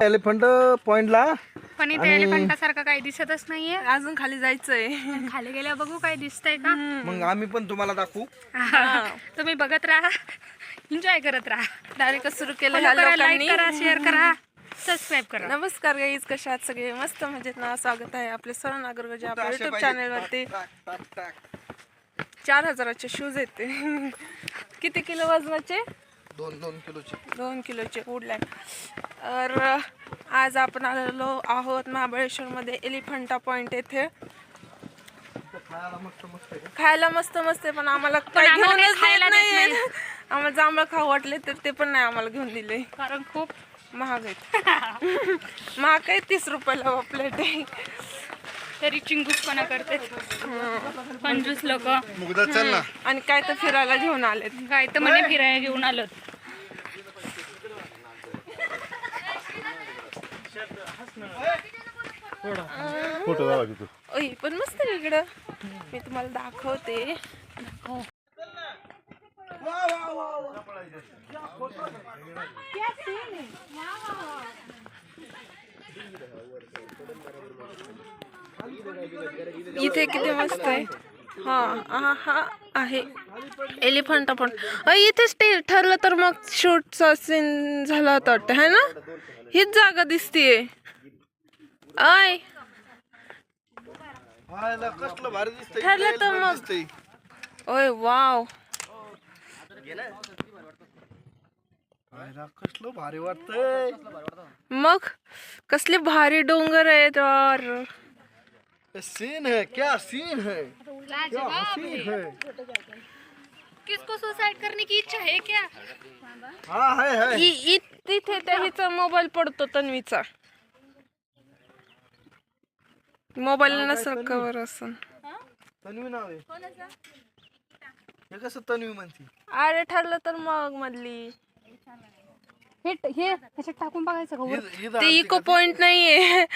Elephant पॉइंटला. पण इथे एलिफंटासारखं काही दिसतच नाहीये. अजून खाली जायचंय. खाली गेल्या बघू काय दिसतंय का? मग आम्ही पण तुम्हाला दाखवू. तुम्ही बघत राहा. एन्जॉय करत राहा. डायरेक्ट सुरू केलं ह्या लाईक करा शेअर करा. सबस्क्राईब करा. नमस्कार गाईज कशा आहात सगळे? मस्त मजेत ना? स्वागत आहे आपले सर नागरगोजे आपल्या युट्यूब टाक, टाक. चार हजाराचे शूज येते किती किलो वजनाचे? दोन दोन किलोचे. दोन किलोचे वुडलँड तर आज आपण आलेलो आहोत महाबळेश्वरमध्ये एलिफंटा पॉइंट येथे. इथं खायला मस्त मस्त आहे. खायला मस्त मस्त आहे पण आम्हाला काही घेऊनच खायला नाही. आम्हाला जांभळं खाऊ वाटले तर ते पण नाही आम्हाला घेऊन दिले. कारण खूप महाग आहेत. महाग आहे तीस रुपयाला प्लेट आहे तरी चिंगूसपणा करते. पंचवीस लोक. मुगदा चल ना. आणि काय तर फिरायला घेऊन आलेत. काय तर म्हणे फिरायला घेऊन आलो फोटो ओय पण मस्त आहे इकडं. मी तुम्हाला दाखवते. इथे किती मस्त आहे. हा हा हा आहे. एलिफंट पण इथेच ते ठरलं तर मग शूटचा सीन झाला होता वाटतं है ना? हीच जागा दिसतीये. आय. ठरलं तर मग. ओय वाव. कसलं भारी वाटत मग कसले भारी डोंगर आहेत यार. सीन है क्या सीन है? क्या हसीन है। किसको सुसाइड करने की इच्छा है क्या? हा है है। इ- इ- तिथे त्या हिचा मोबाईल पडतो तन्वीचा. मोबाईल नसेल कवर असून. तन्वी नाव आहे. हे कसं तन्वी म्हणती? अरे ठरलं तर मग मधली. हे हे ह्याच्यात टाकून बघायचं का वर? ही- ही ते इको पॉइंट नाहीये.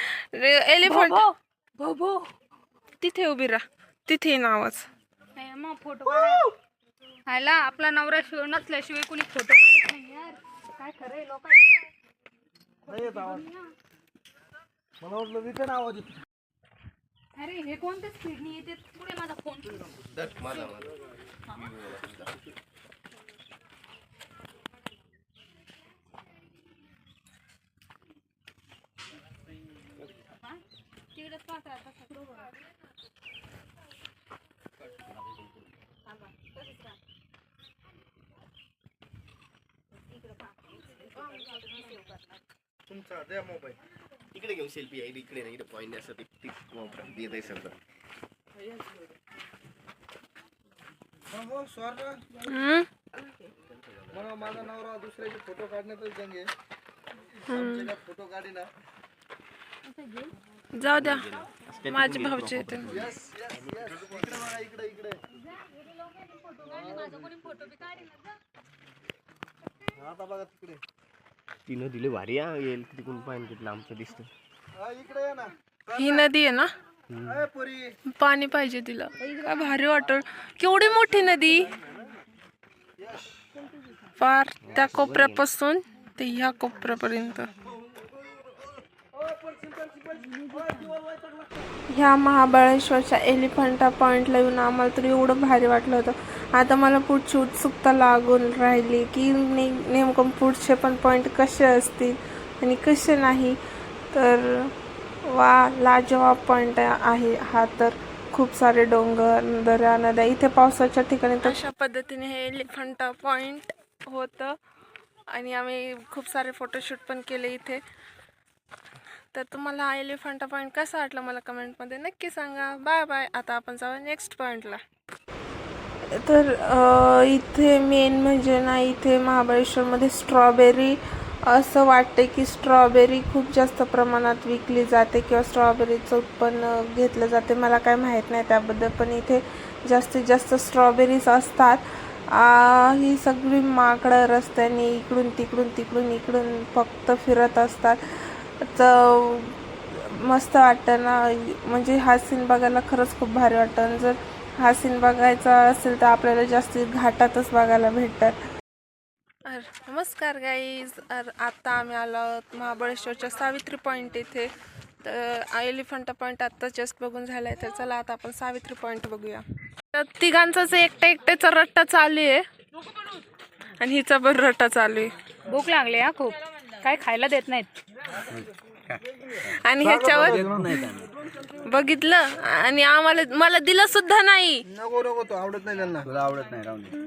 एलिफंट भोभो तिथे उभी राहा. तिथे नावच नाही, मग फोटो ह्याला आपला नवरा शिव नसल्याशिवाय कोणी फोटो काढत नाही यार. काय खरंय लोकांचं? नाही येत आवाज. मला वाटलं रिटर्न आवाज येतो. अरे हे कोणत्या स्पीडने येते? पुढे माझा फोन तिकडेच तुमचा द्या मोबाईल. इकडे घेऊन सेल्फी आहे इकडे नाही इकडे पॉईंट असं ते वापरा देत आहे समजा. हो? मला माझा नवरा दुसऱ्याचे फोटो काढण्यातच जंगे आमचे काय फोटो काढी ना जाऊ द्या. माझे भाऊचे येते यस यस यस इकडे बघा इकडे इकडे. आता बघा तिकडे. तिनं दिले भारी हा येईल तिकडून पाहिजे तिथलं आमचं दिसतं. हा इकडे ये ना. ही नदी आहे ना? पुरी. पाणी पाहिजे तिला. काय भारी वाटत केवढी मोठी नदी? फार त्या कोपऱ्यापासून ते ह्या कोपऱ्यापर्यंत. ह्या महाबळेश्वरच्या एलिफंटा पॉइंटला येऊन आम्हाला तर एवढं भारी वाटलं होतं. आता मला पुढची उत्सुकता लागून राहिली की ने नेमकं पुढचे पण पॉईंट कसे असतील आणि कसे नाही तर वा लाजवाब पॉईंट आहे हा तर. खूप सारे डोंगर दऱ्या नद्या इथे पावसाच्या ठिकाणी तशा पद्धतीने हे एलिफंटा पॉईंट होतं. आणि आम्ही खूप सारे फोटोशूट पण केले इथे. तर तुम्हाला हा एलिफंटा पॉईंट कसा वाटला मला कमेंटमध्ये नक्की सांगा. बाय बाय आता आपण जाऊया नेक्स्ट पॉईंटला तर इथे मेन म्हणजे ना इथे महाबळेश्वरमध्ये स्ट्रॉबेरी असं वाटते की स्ट्रॉबेरी खूप जास्त प्रमाणात विकली जाते किंवा स्ट्रॉबेरीचं उत्पन्न घेतलं जाते. मला काय माहीत नाही त्याबद्दल पण इथे जास्तीत जास्त स्ट्रॉबेरीज असतात. ही सगळी माकडं रस्त्याने इकडून तिकडून तिकडून इकडून फक्त फिरत असतात. तर मस्त वाटतं ना म्हणजे हा सीन बघायला खरंच खूप भारी वाटतं. आणि जर हा सीन बघायचा असेल तर आपल्याला जास्ती घाटातच बघायला भेटतात. अर नमस्कार गाईज अर आता आम्ही आलो आहोत महाबळेश्वरच्या सावित्री पॉईंट इथे. तर एलिफंटा पॉईंट आत्ता जस्ट बघून झालाय तर चला आता आपण सावित्री पॉईंट बघूया. तर तिघांचाच एकट्या एकट्याचा रट्टा चालू आहे. आणि हिचा पण रट्टा चालू आहे. भूक लागली हा खूप. काय खायला देत नाहीत? आणि ह्याच्यावर बघितलं. आणि आम्हाला मला दिलं सुद्धा नाही. नको नको तो आवडत नाही त्यांना. तुला आवडत नाही राहून दे.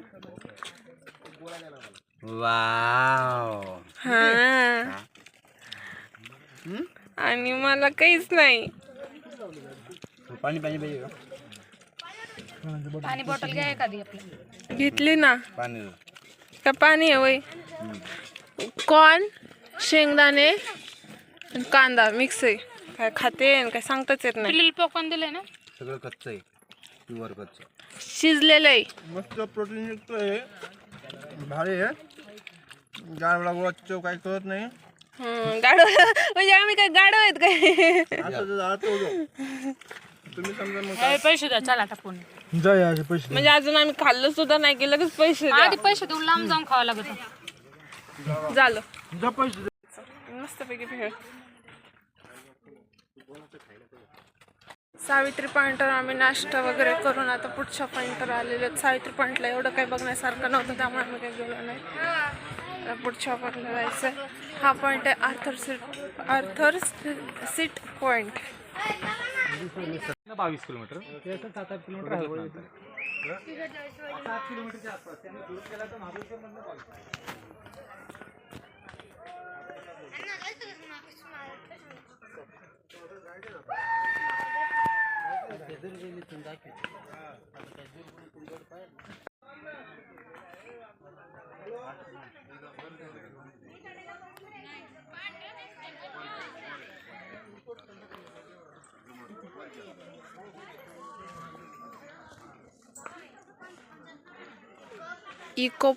वाव. हा. आणि मला काहीच नाही. पाणी पाणी पाहिजे का पाणी बॉटल घ्या एखादी आपली. घेतली ना. पाणी का पाणी आहे वय? कॉर्न शेंगदाणे. कांदा मिक्स आहे. काय खाते आणि काय सांगताच येत नाही. पिल्लील पॉपकॉर्न दिले ना? सगळं कच्च आहे. प्युअर कच्च शिजलेलं आहे. मस्त प्रोटीन युक्त आहे. भारी आहे. गाडवडा गोळा चव काही कळत नाही. हं, गाढव. म्हणजे आम्ही काय गाढव आहेत काय? आता जर आळतो होतो. तुम्ही समजा मग पैसे द्या चला टाकून जाय याचे पैसे म्हणजे अजून आम्ही खाल्लं सुद्धा नाही की लगेच पैसे द्या. आधी पैसे देऊन लांब जाऊन खावं लागत. झालं. जा पैसे मस्तपैकी भेळ सावित्री पॉईंटवर आम्ही नाश्ता वगैरे करून आता पुढच्या पॉईंटवर आलेलो आहेत. सावित्री पॉईंटला एवढं काही बघण्यासारखं नव्हतं त्यामुळे आम्ही काही गेलो नाही. पुढच्या पॉईंटला जायचं हा पॉईंट आहे Arthur seat Arthur seat point बावीस किलोमीटर. सात आठ किलोमीटर आहे इको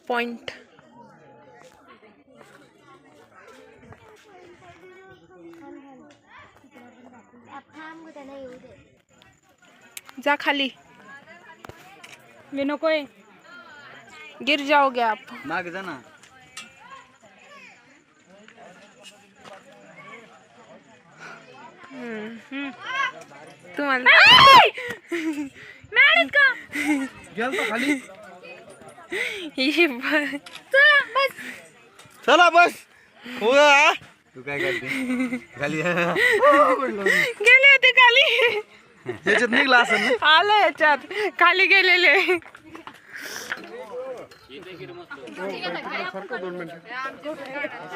जा खाली. मी नकोय. गिर जाओगे आप. माग जा ना. तुम्हाला गेलतो खाली. ही ब- चला बस. हो जा. तू काय करते? खाली गेले होते खाली. याच्यात निघला असं आलं याच्यात. खाली गेलेले.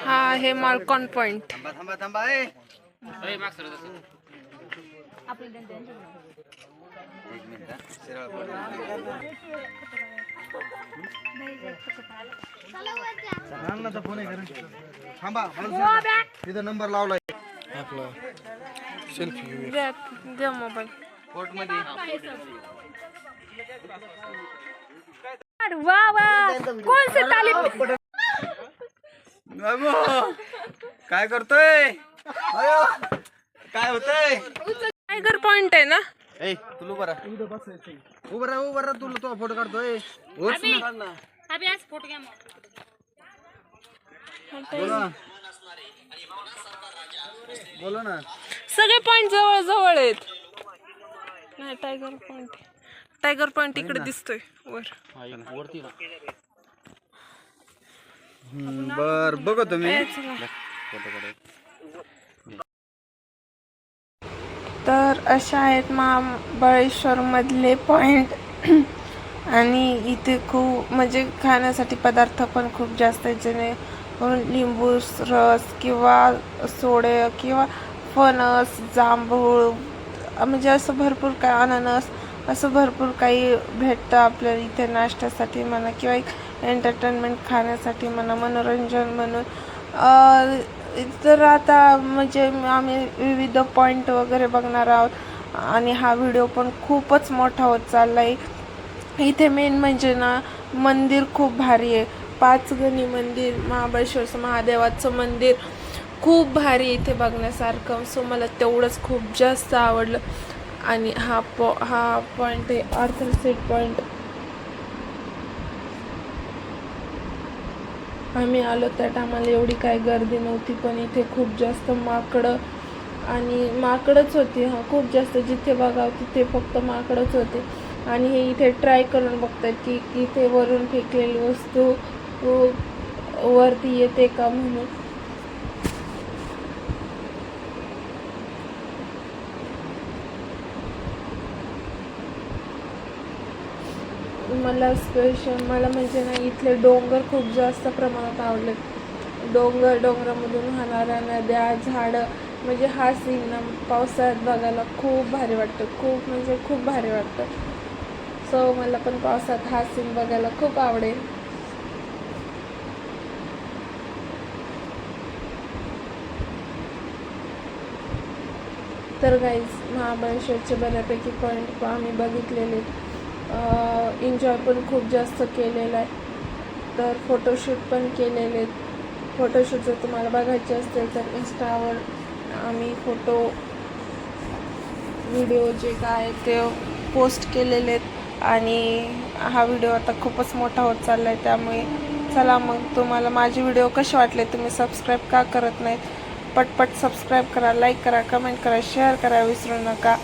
हा हे मालकॉन पॉइंट. थांबा थांबा थांबा ए. एक मिनिट हा. सरळ पड. अण्णाचा फोन आहे का थांबा हळूच तिथं नंबर लावलाय. आपला सेल्फी घेऊया द्या द्या मोबाईल कोर्टमध्ये वा वा कोण से तालीम बाबू काय करतोय? अयो काय होतंय? टायगर पॉइंट आहे ना? ए तुला बरा उभं राहा उभं राहा तुला तो फोटो काढतोय. होच ना काढ ना अभी आज फोटो घ्या मग. बोला. ना बोला ना. सगळे पॉइंट जवळ जवळ आहेत. नाही टायगर पॉइंट टायगर पॉइंट इकडे दिसतोय वर. हम्म, बर बघ तुम्ही. तर अशा आहेत महाबळेश्वरमधले पॉईंट आणि इथे खूप म्हणजे खाण्यासाठी पदार्थ पण खूप जास्त आहेत जेणे लिंबू रस किंवा सोडे किंवा फणस जांभूळ म्हणजे असं भरपूर काय अननस असं भरपूर काही भेटतं आपल्याला इथे नाश्त्यासाठी म्हणा किंवा एक एंटरटेनमेंट खाण्यासाठी म्हणा मनोरंजन म्हणून. तर आता म्हणजे आम्ही विविध पॉईंट वगैरे बघणार आहोत. आणि हा व्हिडिओ पण खूपच मोठा होत चालला आहे इथे मेन म्हणजे ना मंदिर खूप भारी आहे. पाचगणी मंदिर महाबळेश्वरचं महादेवाचं मंदिर खूप भारी इथे बघण्यासारखं. सो मला तेवढंच खूप जास्त आवडलं. आणि हा पॉ हा पॉईंट आहे आर्थर सीट पॉईंट आम्ही आलो त्या टायमाला एवढी काय गर्दी नव्हती पण इथे खूप जास्त माकडं आणि माकडंच होती हां खूप जास्त जिथे बघावं तिथे फक्त माकडंच होते. आणि हे इथे ट्राय करून बघतात की इथे वरून फेकलेली वस्तू वरती येते का म्हणून. मला स्पेशल मला म्हणजे ना इथले डोंगर खूप जास्त प्रमाणात आवडले डोंगर डोंगरामधून वाहणाऱ्या नद्या झाडं म्हणजे हा सीन ना पावसाळ्यात बघायला खूप भारी वाटतं. खूप म्हणजे खूप भारी वाटतं. सो मला पण पावसात हा सीन बघायला खूप आवडेल. तर गाईज महाबळेश्वरचे बऱ्यापैकी पॉईंट आम्ही बघितलेले. एन्जॉय पण खूप जास्त केलेला आहे. तर फोटोशूट पण केलेले फोटोशूट जर तुम्हाला बघायचे असतील तर इन्स्टावर आम्ही फोटो व्हिडिओ जे काय ते पोस्ट केलेले आहेत. आणि हा व्हिडिओ आता खूपच मोठा होत चालला आहे त्यामुळे चला मग तुम्हाला माझे व्हिडिओ कसे वाटले तुम्ही सबस्क्राईब का करत नाहीत? पटपट सबस्क्राईब करा लाईक करा कमेंट करा शेअर करा विसरू नका.